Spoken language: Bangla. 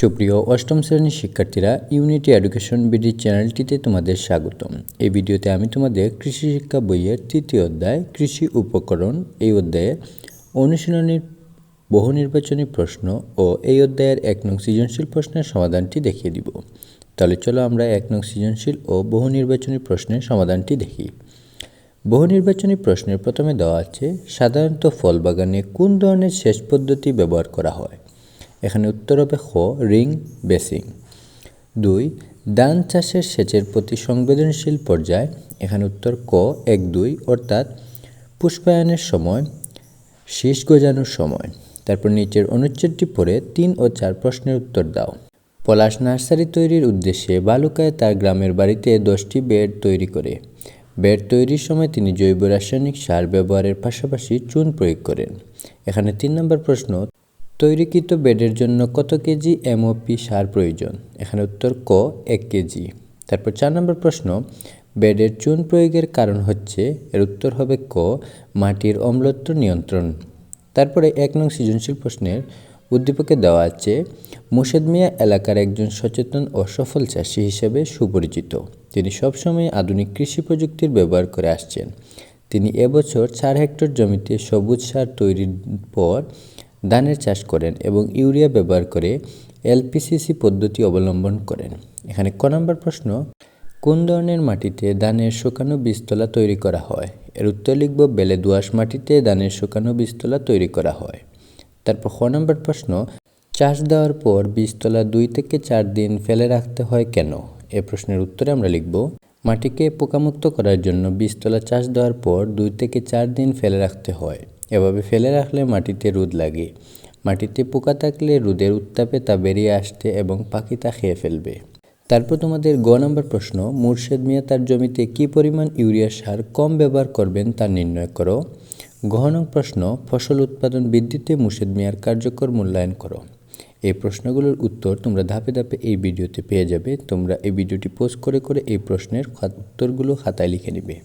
সুপ্রিয় অষ্টম শ্রেণির শিক্ষার্থীরা ইউনিটি এডুকেশন বিডি চ্যানেলটিতে তোমাদের স্বাগতম। এই ভিডিওতে আমি তোমাদের কৃষি শিক্ষা বইয়ের তৃতীয় অধ্যায়, কৃষি উপকরণ, এই অধ্যায়ে অনুশীলনীর বহু নির্বাচনী প্রশ্ন ও এই অধ্যায়ের এক নং সৃজনশীল প্রশ্নের সমাধানটি দেখিয়ে দিব। তাহলে চলো আমরা এক নং সৃজনশীল ও বহু নির্বাচনী প্রশ্নের সমাধানটি দেখি। বহু নির্বাচনী প্রশ্নের প্রথমে দেওয়া আছে, সাধারণত ফল বাগানে কোন ধরনের সেচ পদ্ধতি ব্যবহার করা হয়? এখানে উত্তর হবে খ, রিং, বেসিং। দুই, ধান চাষের সেচের প্রতি সংবেদনশীল পর্যায়। এখানে উত্তর ক, এক, দুই, অর্থাৎ পুষ্পায়নের সময়, শীষ গজানোর সময়। তারপর নিচের অনুচ্ছেদটি পড়ে তিন ও চার প্রশ্নের উত্তর দাও। পলাশ নার্সারি তৈরির উদ্দেশ্যে বালুকায় তার গ্রামের বাড়িতে দশটি বেড তৈরি করে। বেড তৈরির সময় তিনি জৈব রাসায়নিক সার ব্যবহারের পাশাপাশি চুন প্রয়োগ করেন। এখানে তিন নম্বর প্রশ্ন তৈরিকৃত বেডের জন্য কত কেজি এমওপি সার প্রয়োজন? এখানে উত্তর ক, এক কেজি তারপর চার নম্বর প্রশ্ন, বেডের চুন প্রয়োগের কারণ হচ্ছে, এর উত্তর হবে ক, মাটির অম্লত্ব নিয়ন্ত্রণ। তারপরে এক নং সৃজনশীল প্রশ্নের উদ্দীপকে দেওয়া আছে মুর্শেদ মিয়া এলাকার একজন সচেতন ও সফল চাষি হিসেবে সুপরিচিত। তিনি সবসময় আধুনিক কৃষি প্রযুক্তির ব্যবহার করে আসছেন। তিনি এবছর চার হেক্টর জমিতে সবুজ সার তৈরির পর ধানের চাষ করেন এবং ইউরিয়া ব্যবহার করে এলপিসিসি পদ্ধতি অবলম্বন করেন। এখানে ক নম্বর প্রশ্ন, কোন ধরনের মাটিতে ধানের শুকানো বীজতলা তৈরি করা হয়? এর উত্তর লিখব, বেলে দোআঁশ মাটিতে ধানের শুকানো বীজতলা তৈরি করা হয়। তারপর খ নম্বর প্রশ্ন, চাষ দেওয়ার পর বীজতলা দুই থেকে চার দিন ফেলে রাখতে হয় কেন? এ প্রশ্নের উত্তরে আমরা লিখব, মাটিকে পোকামুক্ত করার জন্য বীজতলা চাষ দেওয়ার পর দুই থেকে চার দিন ফেলে রাখতে হয়। এভাবে ফেলে রাখলে মাটিতে রোদ লাগে। মাটিতে পোকা থাকলে রোদের উত্তাপে তা বেরিয়ে আসতে এবং পাখি তা খেয়ে ফেলবে। তারপর তোমাদের গ নম্বর প্রশ্ন, মুর্শেদ মিয়া তার জমিতে কি পরিমাণ ইউরিয়া সার কম ব্যবহার করবেন তা নির্ণয় করো। ঘ প্রশ্ন, ফসল উৎপাদন বৃদ্ধিতে মুর্শেদ মিয়ার কার্যকর মূল্যায়ন করো। এই প্রশ্নগুলোর উত্তর তোমরা ধাপে ধাপে এই ভিডিওতে পেয়ে যাবে। তোমরা এই ভিডিওটি পোস্ট করে করে এই প্রশ্নের উত্তরগুলো খাতায় লিখে নিবে।